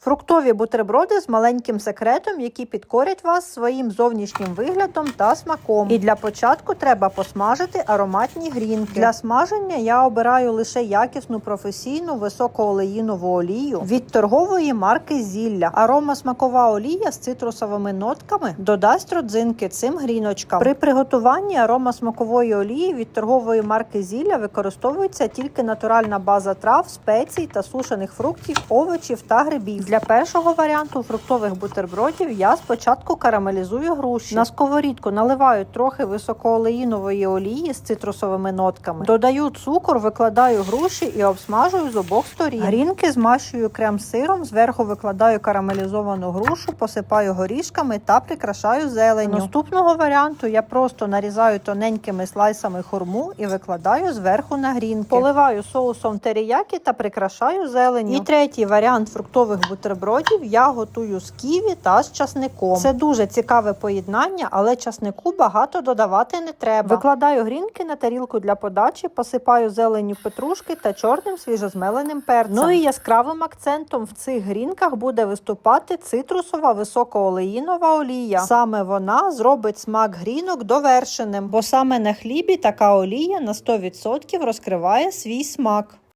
Фруктові бутерброди з маленьким секретом, які підкорять вас своїм зовнішнім виглядом та смаком. І для початку треба посмажити ароматні грінки. Для смаження я обираю лише якісну професійну високоолеїнову олію від торгової марки Зілля. Арома смакова олія з цитрусовими нотками додасть родзинки цим гріночкам. При приготуванні арома смакової олії від торгової марки Зілля використовується тільки натуральна база трав, спецій та сушених фруктів, овочів та грибів. Для першого варіанту фруктових бутербродів я спочатку карамелізую груші. На сковорідку наливаю трохи високоолеїнової олії з цитрусовими нотками. Додаю цукор, викладаю груші і обсмажую з обох сторін. Грінки змащую крем-сиром, зверху викладаю карамелізовану грушу, посипаю горішками та прикрашаю зеленню. Наступного варіанту я просто нарізаю тоненькими слайсами хурму і викладаю зверху на грінки. Поливаю соусом теріякі та прикрашаю зеленню. І третій варіант фруктових бутербродів я готую з ківі та з часником. Це дуже цікаве поєднання, але часнику багато додавати не треба. Викладаю грінки на тарілку для подачі, посипаю зеленню петрушки та чорним свіжозмеленим перцем. Ну і яскравим акцентом в цих грінках буде виступати цитрусова високоолеїнова олія. Саме вона зробить смак грінок довершеним, бо саме на хлібі така олія на 100% розкриває свій смак.